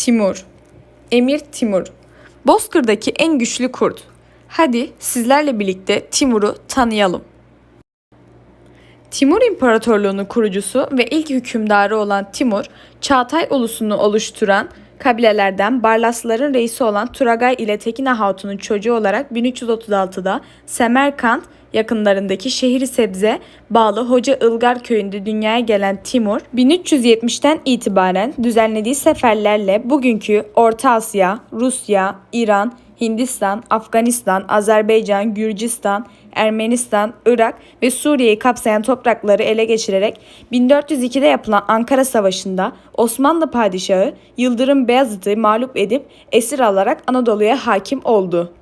Timur. Emir Timur. Bozkır'daki en güçlü kurt. Hadi sizlerle birlikte Timur'u tanıyalım. Timur İmparatorluğu'nun kurucusu ve ilk hükümdarı olan Timur, Çağatay ulusunu oluşturan kabilelerden Barlasların reisi olan Turagay ile Tekine Hatun'un çocuğu olarak 1336'da Semerkant yakınlarındaki şehir Sebze bağlı Hoca Ilgar köyünde dünyaya gelen Timur, 1370'ten itibaren düzenlediği seferlerle bugünkü Orta Asya, Rusya, İran, Hindistan, Afganistan, Azerbaycan, Gürcistan, Ermenistan, Irak ve Suriye'yi kapsayan toprakları ele geçirerek 1402'de yapılan Ankara Savaşı'nda Osmanlı Padişahı Yıldırım Beyazıt'ı mağlup edip esir alarak Anadolu'ya hakim oldu.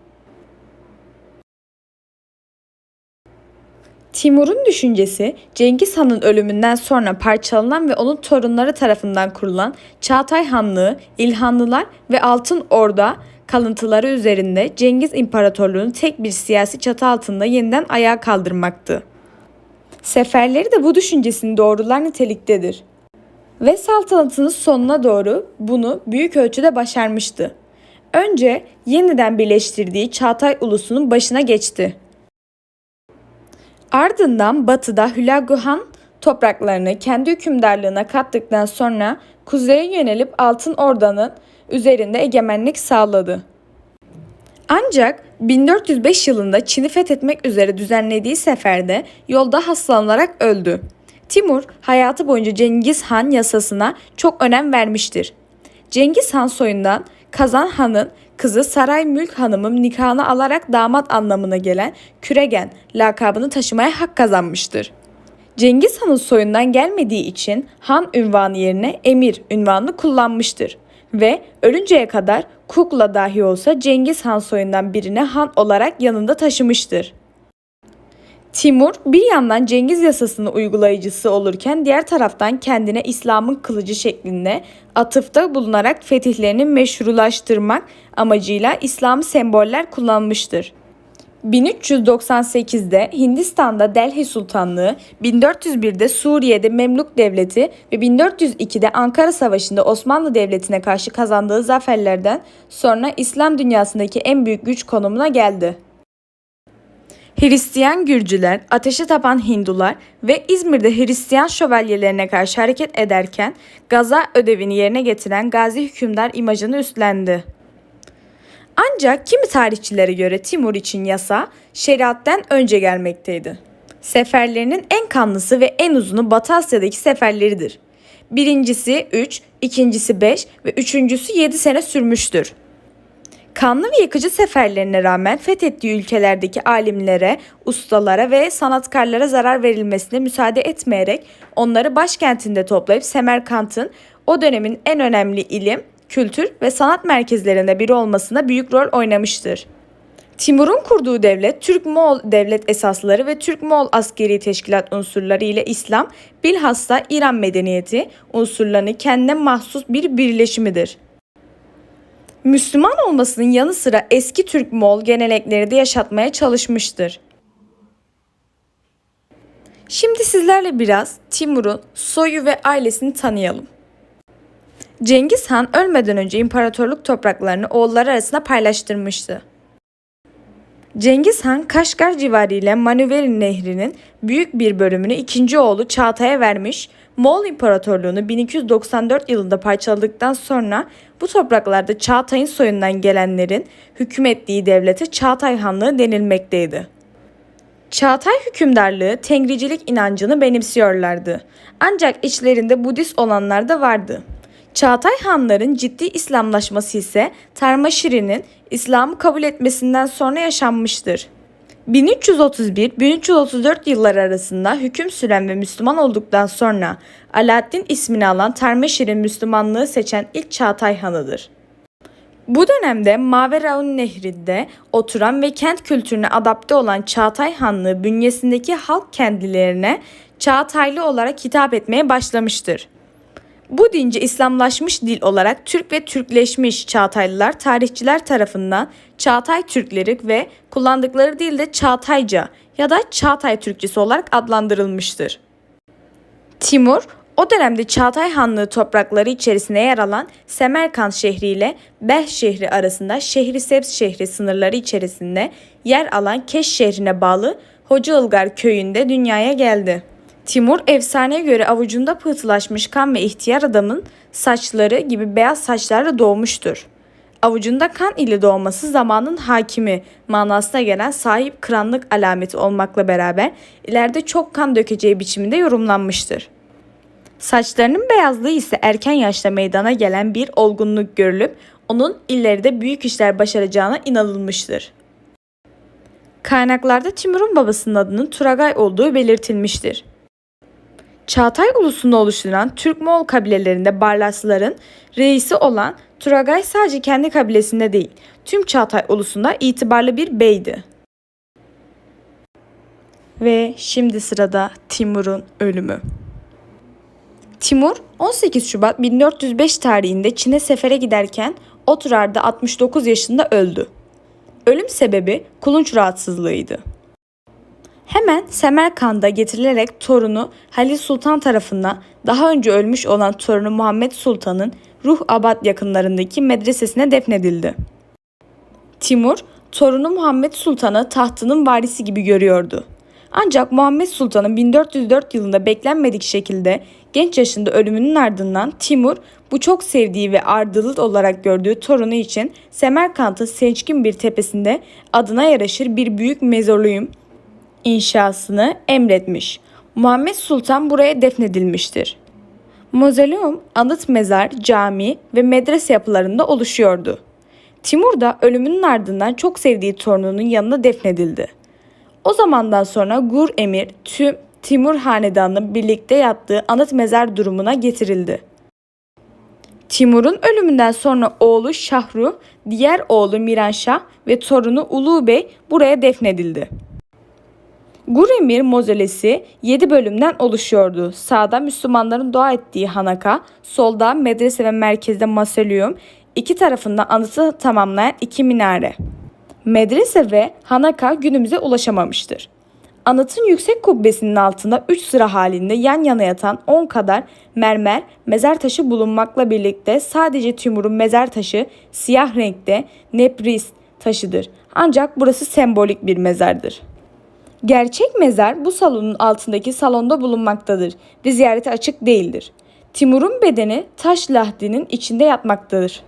Timur'un düşüncesi Cengiz Han'ın ölümünden sonra parçalanan ve onun torunları tarafından kurulan Çağatay Hanlığı, İlhanlılar ve Altın Orda kalıntıları üzerinde Cengiz İmparatorluğu'nu tek bir siyasi çatı altında yeniden ayağa kaldırmaktı. Seferleri de bu düşüncesini doğrular niteliktedir. Ve saltanatının sonuna doğru bunu büyük ölçüde başarmıştı. Önce yeniden birleştirdiği Çağatay ulusunun başına geçti. Ardından batıda Hülaguhan topraklarını kendi hükümdarlığına kattıktan sonra kuzeye yönelip Altın Orda'nın üzerinde egemenlik sağladı. Ancak 1405 yılında Çin'i fethetmek üzere düzenlediği seferde yolda hastalanarak öldü. Timur hayatı boyunca Cengiz Han yasasına çok önem vermiştir. Cengiz Han soyundan Kazan Han'ın kızı Saray Mülk Hanım'ın nikahını alarak damat anlamına gelen Küregen lakabını taşımaya hak kazanmıştır. Cengiz Han'ın soyundan gelmediği için Han ünvanı yerine Emir ünvanını kullanmıştır ve ölünceye kadar kukla dahi olsa Cengiz Han soyundan birine Han olarak yanında taşımıştır. Timur bir yandan Cengiz yasasını uygulayıcısı olurken diğer taraftan kendine İslam'ın kılıcı şeklinde atıfta bulunarak fetihlerini meşrulaştırmak amacıyla İslam semboller kullanmıştır. 1398'de Hindistan'da Delhi Sultanlığı, 1401'de Suriye'de Memluk Devleti ve 1402'de Ankara Savaşı'nda Osmanlı Devleti'ne karşı kazandığı zaferlerden sonra İslam dünyasındaki en büyük güç konumuna geldi. Hristiyan Gürcüler, ateşe tapan Hindular ve İzmir'de Hristiyan şövalyelerine karşı hareket ederken gaza ödevini yerine getiren gazi hükümdar imajını üstlendi. Ancak kimi tarihçilere göre Timur için yasa şeriattan önce gelmekteydi. Seferlerinin en kanlısı ve en uzunu Batı Asya'daki seferleridir. Birincisi 3, ikincisi 5 ve üçüncüsü 7 sene sürmüştür. Kanlı ve yıkıcı seferlerine rağmen fethettiği ülkelerdeki alimlere, ustalara ve sanatkarlara zarar verilmesine müsaade etmeyerek onları başkentinde toplayıp Semerkant'ın o dönemin en önemli ilim, kültür ve sanat merkezlerinde biri olmasına büyük rol oynamıştır. Timur'un kurduğu devlet, Türk-Moğol devlet esasları ve Türk-Moğol askeri teşkilat unsurları ile İslam, bilhassa İran medeniyeti unsurlarını kendine mahsus bir birleşimidir. Müslüman olmasının yanı sıra eski Türk-Moğol gelenekleri de yaşatmaya çalışmıştır. Şimdi sizlerle biraz Timur'un soyu ve ailesini tanıyalım. Cengiz Han ölmeden önce imparatorluk topraklarını oğulları arasında paylaştırmıştı. Cengiz Han Kaşgar civarı ile Manuveri Nehri'nin büyük bir bölümünü ikinci oğlu Çağatay'a vermiş, Moğol İmparatorluğunu 1294 yılında parçaladıktan sonra bu topraklarda Çağatay'ın soyundan gelenlerin hükmettiği devlete Çağatay Hanlığı denilmekteydi. Çağatay hükümdarlığı Tengricilik inancını benimsiyorlardı. Ancak içlerinde Budist olanlar da vardı. Çağatay Hanların ciddi İslamlaşması ise Tarmaşiri'nin İslam'ı kabul etmesinden sonra yaşanmıştır. 1331-1334 yılları arasında hüküm süren ve Müslüman olduktan sonra Alaaddin ismini alan Tarmaşir'in Müslümanlığı seçen ilk Çağatay Hanıdır. Bu dönemde Maveraun Nehri'nde oturan ve kent kültürüne adapte olan Çağatay Hanlığı bünyesindeki halk kendilerine Çağataylı olarak hitap etmeye başlamıştır. Bu dince İslamlaşmış dil olarak Türk ve Türkleşmiş Çağataylılar tarihçiler tarafından Çağatay Türkleri ve kullandıkları dil de Çağatayca ya da Çağatay Türkçesi olarak adlandırılmıştır. Timur O dönemde Çağatay Hanlığı toprakları içerisinde yer alan Semerkant şehri ile Beh şehri arasında Şehrisebz şehri sınırları içerisinde yer alan Keş şehrine bağlı Hoca Ilgar köyünde dünyaya geldi. Timur efsaneye göre avucunda pıhtılaşmış kan ve ihtiyar adamın saçları gibi beyaz saçlarla doğmuştur. Avucunda kan ile doğması zamanın hakimi manasına gelen sahip kranlık alameti olmakla beraber ileride çok kan dökeceği biçiminde yorumlanmıştır. Saçlarının beyazlığı ise erken yaşta meydana gelen bir olgunluk görülüp onun ileride büyük işler başaracağına inanılmıştır. Kaynaklarda Timur'un babasının adının Turagay olduğu belirtilmiştir. Çağatay ulusunu oluşturan Türk-Moğol kabilelerinde Barlasların reisi olan Turagay sadece kendi kabilesinde değil, tüm Çağatay ulusunda itibarlı bir beydi. Ve şimdi sırada Timur'un ölümü. Timur 18 Şubat 1405 tarihinde Çin'e sefere giderken Oturar'da 69 yaşında öldü. Ölüm sebebi kulunç rahatsızlığıydı. Hemen Semerkand'a getirilerek torunu Halil Sultan tarafından daha önce ölmüş olan torunu Muhammed Sultan'ın Ruh Abad yakınlarındaki medresesine defnedildi. Timur, torunu Muhammed Sultan'ı tahtının varisi gibi görüyordu. Ancak Muhammed Sultan'ın 1404 yılında beklenmedik şekilde genç yaşında ölümünün ardından Timur bu çok sevdiği ve ardılık olarak gördüğü torunu için Semerkant'ın seçkin bir tepesinde adına yaraşır bir büyük mezorluyum inşasını emretmiş. Muhammed Sultan buraya defnedilmiştir. Mozoleum anıt mezar, cami ve medrese yapılarında oluşuyordu. Timur da ölümünün ardından çok sevdiği torununun yanına defnedildi. O zamandan sonra Gur Emir tüm Timur hanedanının birlikte yattığı anıt mezar durumuna getirildi. Timur'un ölümünden sonra oğlu Şahru, diğer oğlu Miranşah ve torunu Ulu Bey buraya defnedildi. Guremir mozolesi 7 bölümden oluşuyordu. Sağda Müslümanların dua ettiği hanaka, solda medrese ve merkezde masolyum, iki tarafında anıtı tamamlayan iki minare. Medrese ve hanaka günümüze ulaşamamıştır. Anıtın yüksek kubbesinin altında 3 sıra halinde yan yana yatan 10 kadar mermer mezar taşı bulunmakla birlikte sadece Timur'un mezar taşı siyah renkte nepris taşıdır. Ancak burası sembolik bir mezardır. Gerçek mezar bu salonun altındaki salonda bulunmaktadır ve ziyarete açık değildir. Timur'un bedeni taş lahdinin içinde yatmaktadır.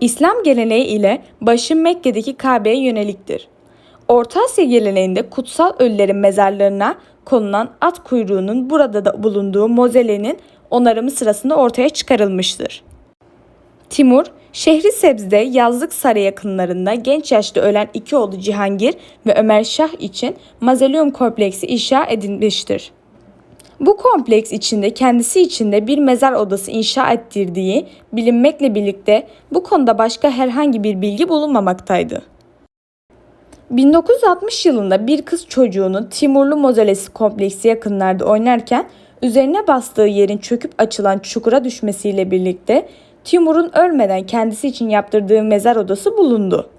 İslam geleneği ile başı Mekke'deki Kabe'ye yöneliktir. Orta Asya geleneğinde kutsal ölülerin mezarlarına konulan at kuyruğunun burada da bulunduğu mozolenin onarımı sırasında ortaya çıkarılmıştır. Timur, şehri Sebz'de yazlık saray yakınlarında genç yaşta ölen iki oğlu Cihangir ve Ömer Şah için mazolyum kompleksi inşa edilmiştir. Bu kompleks içinde kendisi içinde bir mezar odası inşa ettirdiği bilinmekle birlikte bu konuda başka herhangi bir bilgi bulunmamaktaydı. 1960 yılında bir kız çocuğunun Timurlu Mozolesi kompleksi yakınlarda oynarken üzerine bastığı yerin çöküp açılan çukura düşmesiyle birlikte Timur'un ölmeden kendisi için yaptırdığı mezar odası bulundu.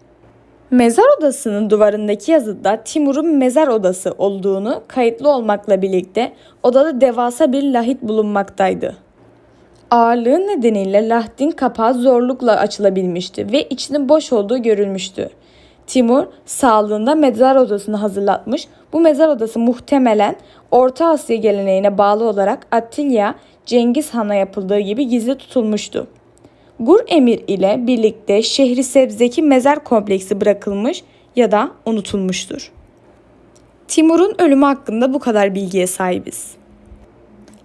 Mezar odasının duvarındaki yazıda Timur'un mezar odası olduğunu kayıtlı olmakla birlikte odada devasa bir lahit bulunmaktaydı. Ağırlığı nedeniyle lahdin kapağı zorlukla açılabilmişti ve içinin boş olduğu görülmüştü. Timur sağlığında mezar odasını hazırlatmış. Bu mezar odası muhtemelen Orta Asya geleneğine bağlı olarak Attilya Cengiz Han'a yapıldığı gibi gizli tutulmuştu. Gur Emir ile birlikte şehri Sebz'deki mezar kompleksi bırakılmış ya da unutulmuştur. Timur'un ölümü hakkında bu kadar bilgiye sahibiz.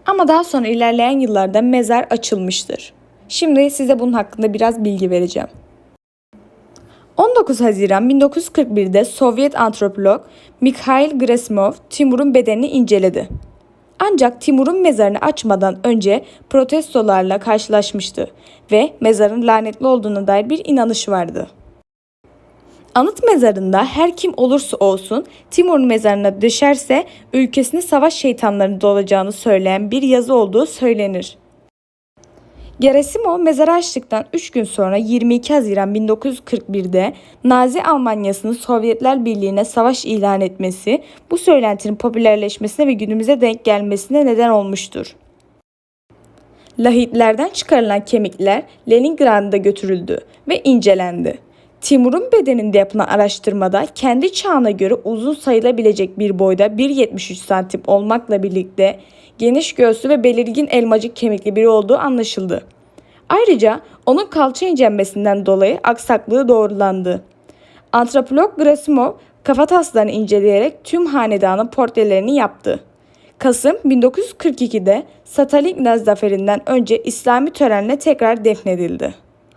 Ama daha sonra ilerleyen yıllarda mezar açılmıştır. Şimdi size bunun hakkında biraz bilgi vereceğim. 19 Haziran 1941'de Sovyet antropolog Mikhail Gerasimov Timur'un bedenini inceledi. Ancak Timur'un mezarını açmadan önce protestolarla karşılaşmıştı ve mezarın lanetli olduğuna dair bir inanış vardı. Anıt mezarında her kim olursa olsun Timur'un mezarına düşerse ülkesine savaş şeytanlarının dolacağını söyleyen bir yazı olduğu söylenir. Gerasimov mezarı açtıktan 3 gün sonra 22 Haziran 1941'de Nazi Almanyası'nın Sovyetler Birliği'ne savaş ilan etmesi bu söylentinin popülerleşmesine ve günümüze denk gelmesine neden olmuştur. Lahitlerden çıkarılan kemikler Leningrad'a götürüldü ve incelendi. Timur'un bedeninde yapılan araştırmada kendi çağına göre uzun sayılabilecek bir boyda 1.73 santim olmakla birlikte geniş göğsü ve belirgin elmacık kemikli biri olduğu anlaşıldı. Ayrıca onun kalça incelmesinden dolayı aksaklığı doğrulandı. Antropolog Grasimov kafataslarını inceleyerek tüm hanedanın portrelerini yaptı. Kasım 1942'de Stalignaz zaferinden önce İslami törenle tekrar defnedildi.